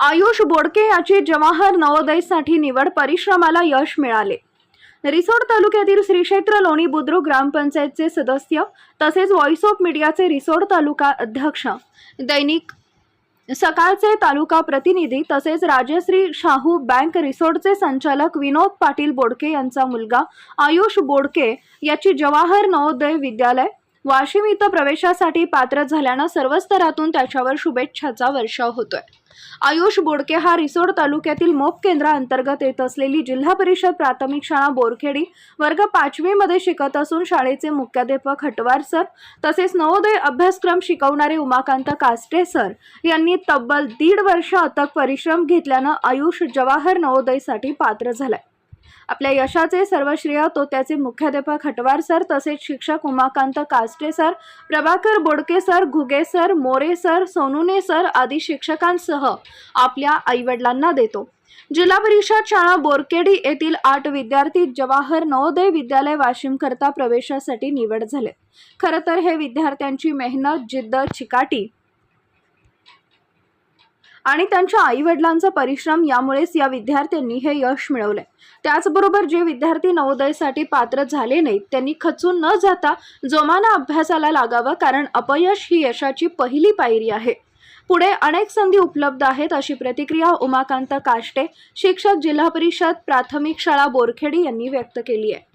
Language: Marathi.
आयुष बोडके याची जवाहर नवोदयसाठी निवड परिश्रमाला यश मिळाले. रिसोड तालुक्यातील श्री क्षेत्र लोणी बुद्रुक ग्रामपंचायतचे सदस्य तसेच व्हॉइस ऑफ मीडियाचे रिसोड तालुका अध्यक्ष. दैनिक सकाळचे तालुका प्रतिनिधी तसेच राजश्री शाहू बँक रिसोर्टचे संचालक विनोद पाटील बोडके यांचा मुलगा आयुष बोडके याची जवाहर नवोदय विद्यालय वाशिम इथं प्रवेशासाठी पात्र झाल्यानं सर्व स्तरातून त्याच्यावर शुभेच्छाचा वर्षाव होतोय. आयुष बोडके हा रिसोड तालुक्यातील मोप केंद्राअंतर्गत येत असलेली जिल्हा परिषद प्राथमिक शाळा बोरखेडी वर्ग पाचवीमध्ये शिकत असून शाळेचे मुख्याध्यापक हटवार सर तसेच नवोदय अभ्यासक्रम शिकवणारे उमाकांत कास्टे सर यांनी तब्बल दीड वर्ष अथक परिश्रम घेतल्यानं आयुष जवाहर नवोदयसाठी पात्र झालाय. आपल्या यशाचे सर्व श्रेय तो त्याचे मुख्याध्यापक हटवार सर तसेच शिक्षक Umakant Kaste sir Prabhakar Bodke sir Ghuge sir More sir Sonune sir आदी शिक्षकांसह आपल्या आईवडिलांना देतो. जिल्हा परिषद शाळा बोरकेडी येथील आठ विद्यार्थी जवाहर नवोदय विद्यालय वाशिम करता प्रवेशासाठी निवड झाले. खरं तर हे विद्यार्थ्यांची मेहनत जिद्द चिकाटी आणि त्यांच्या आईवडिलांचा परिश्रम यामुळेच या विद्यार्थ्यांनी हे यश मिळवले त्याचबरोबर जे विद्यार्थी नवोदयसाठी पात्र झाले नाहीत त्यांनी खचून न जाता जोमानं अभ्यासाला लागावं कारण अपयश ही यशाची पहिली पायरी आहे. पुढे अनेक संधी उपलब्ध आहेत अशी प्रतिक्रिया उमाकांत काष्टे शिक्षक जिल्हा परिषद प्राथमिक शाळा बोरखेडी यांनी व्यक्त केली आहे.